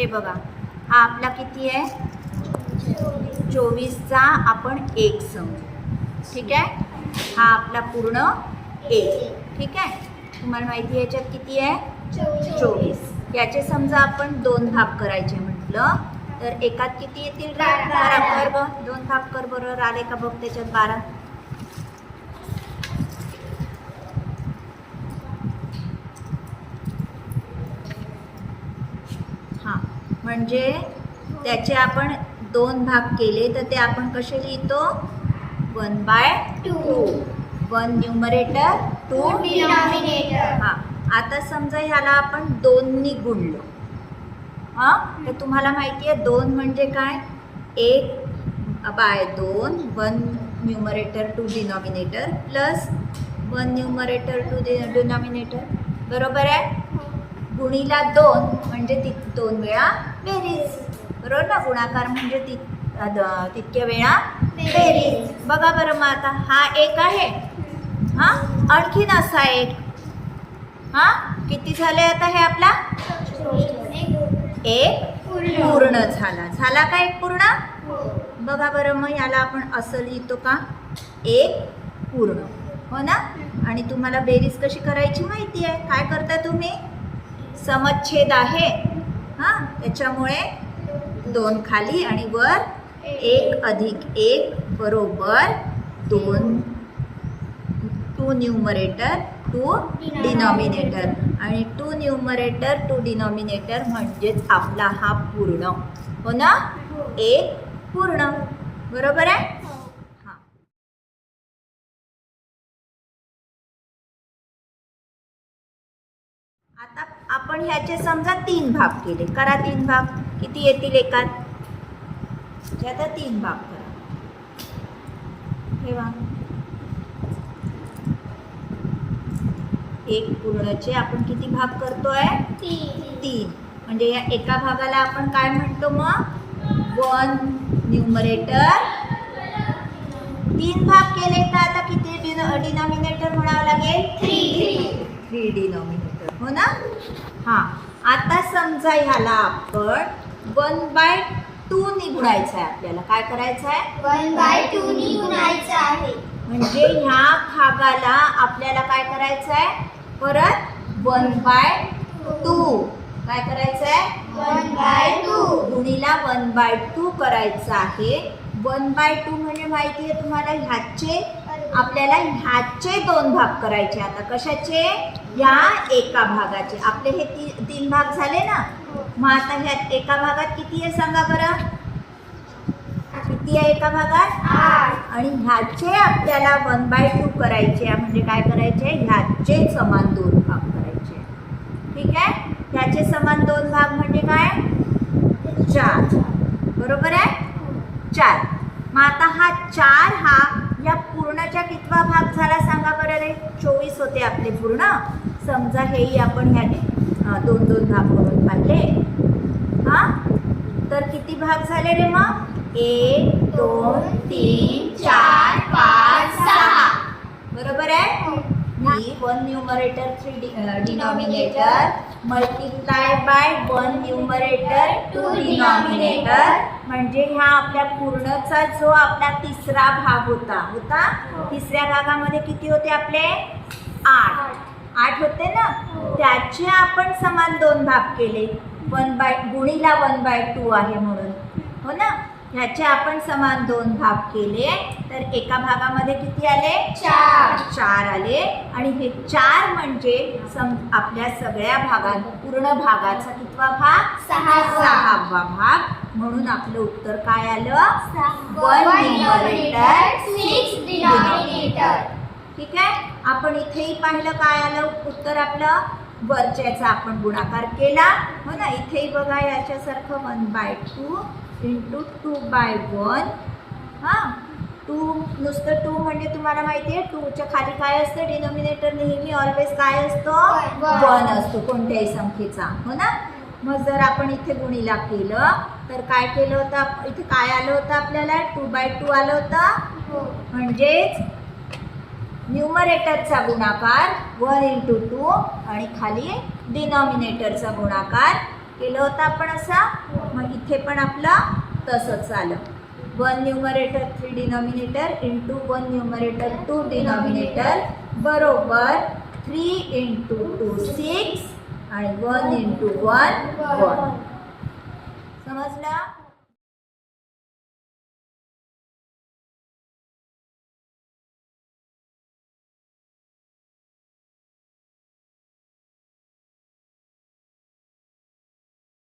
हे बघा हा आपला किती आहे? चोवीसचा आपण एक समजू ठीक आहे? हा आपला पूर्ण एक. ठीक आहे? तुम्हाला माहिती आहे याच्यात किती आहे? चोवीस. याचे समजा आपण दोन भाग करायचे म्हटलं तर एकात किती येतील? बारा. कर दोन भाग कर बरोबर आले का बघ त्याच्यात बारा हां म्हणजे त्याचे आपण दोन भाग केले तर ते आपण कसे लिहितो? One by two one numerator two denominator हा आता समजा ह्याला आपण दोननी गुणलो. हा तर तुम्हाला माहिती आहे दोन म्हणजे काय? एक बाय दोन one numerator two denominator plus one numerator two denominator बरोबर आहे? गुणीला दोन म्हणजे ति दोन वेळा बेरीज. बरोबर ना? गुणाकार म्हणजे ति तितक्या वेळा बेरीज. बघा बरं मग आता. हा एक आहे. हा? आणखीन असा एक. हा? किती झाले आता हे आपला? एक पूर्ण. झाला. झाला का एक पूर्ण? बघा बरं मग याला आपण असं लिहितो का? एक पूर्ण. हो ना? आणि तुम्हाला बेरीज कशी करायची माहिती आहे? काय करता तुम्ही? समच्छेद आहे. हां त्याच्यामुळे दोन खाली आणि वर एक अधिक एक बरोबर दोन. Two numerator two denominator. आणि टू न्यूमरेटर टू डिनॉमिनेटर म्हणजेच आपला हा पूर्ण. हो ना? एक पूर्ण. बरोबर आहे? आता आपण ह्याचे समजा तीन भाग केले. करा तीन भाग. किती येतील एकात? ह्याचे आता तीन भाग करा. ठेवा एक पूर्णचे आपण किती भाग करतोय? तीन. म्हणजे या एका भागाला आपण काय म्हणतो मग? One numerator. तीन भाग केले तर आता किती डिनॉमिनेटर म्हणावं लागेल? थ्री डिनॉमिनेटर हो ना? हां. आता समजा ह्याला आपण वन बाय टू नि गुणायचं आहे आपल्याला. काय करायचं आहे वन बाय टू नी गुणायचं आहे. म्हणजे ह्या भागाला आपल्याला काय करायचं आहे परत वन बाय टू काय करायचं आहे वन बाय टू गुणीला वन बाय टू करायचं आहे. वन बाय टू म्हणजे माहिती आहे तुम्हाला? ह्याचे आपल्याला ह्याचे दोन भाग करायचे. आता कशाचे? ह्या एका भागाचे. आपले हे ती तीन भाग झाले ना? मग आता ह्या एका भागात किती आहे सांगा बरं? किती आहे एका भागात? आणि ह्याचे आपल्याला वन बाय टू करायचे म्हणजे काय करायचे? ह्याचे समान दोन भाग करायचे ठीक आहे? ह्याचे समान दोन भाग म्हणजे काय? चार. बरोबर आहे? चार. मग आता हा चार हा या पूर्णच्या कितवा भाग झाला सांगा बरं रे? चोवीस होते आपले पूर्ण. समजा हेही आपण ह्याने दोन दोन भाग करून पाहिले. हा? तर किती भाग झाले रे मग? एक दोन तीन चार पाच सहा. बरोबर आहे? One numerator three denominator multiply by one numerator two denominator म्हणजे ह्या आपल्या पूर्णचा जो आपला तिसरा भाग होता होता? तिसऱ्या भागामध्ये किती होते आपले? आठ. आठ. होते ना? त्याचे आपण समान दोन भाग केले. वन बाय गुणीला वन बाय टू आहे म्हणून. हो ना? ह्याचे आपण समान दोन भाग केले. तर एका भागामध्ये किती आले? चार. चार आले. आणि हे चार म्हणजे आपल्या सगळ्या भागात पूर्ण भागाचा कितवा भाग? सहावा. सहावा भाग. म्हणून आपलं उत्तर काय आलं? वन डिनॉमिनेटर ठीक आहे? आपण इथेही पाहिलं काय आलं? उत्तर आपलं वरच्याचा आपण गुणाकार केला. हो ना? इथेही बघा याच्यासारखं one by two into two by one हां? टू नुसतं टू म्हणजे तुम्हाला माहिती आहे टूच्या खाली काय असतं? डिनॉमिनेटर नेहमी ऑलवेज काय असतो. वन असतो कोणत्याही संख्येचा. हो ना? मग जर आपण इथे गुणीला केलं तर काय केलं होतं इथे काय आलं होतं आपल्याला? टू बाय टू आलं होतं? म्हणजेच न्यूमरेटरचा गुणाकार वन इंटू टू आणि खाली डिनॉमिनेटरचा गुणाकार केलं होतं आपण असा? मग इथे पण आपलं तसंच आलं one numerator three denominator into one numerator two denominator बरोबर थ्री इंटू टू सिक्स आणि वन इंटू वन वन समजलं?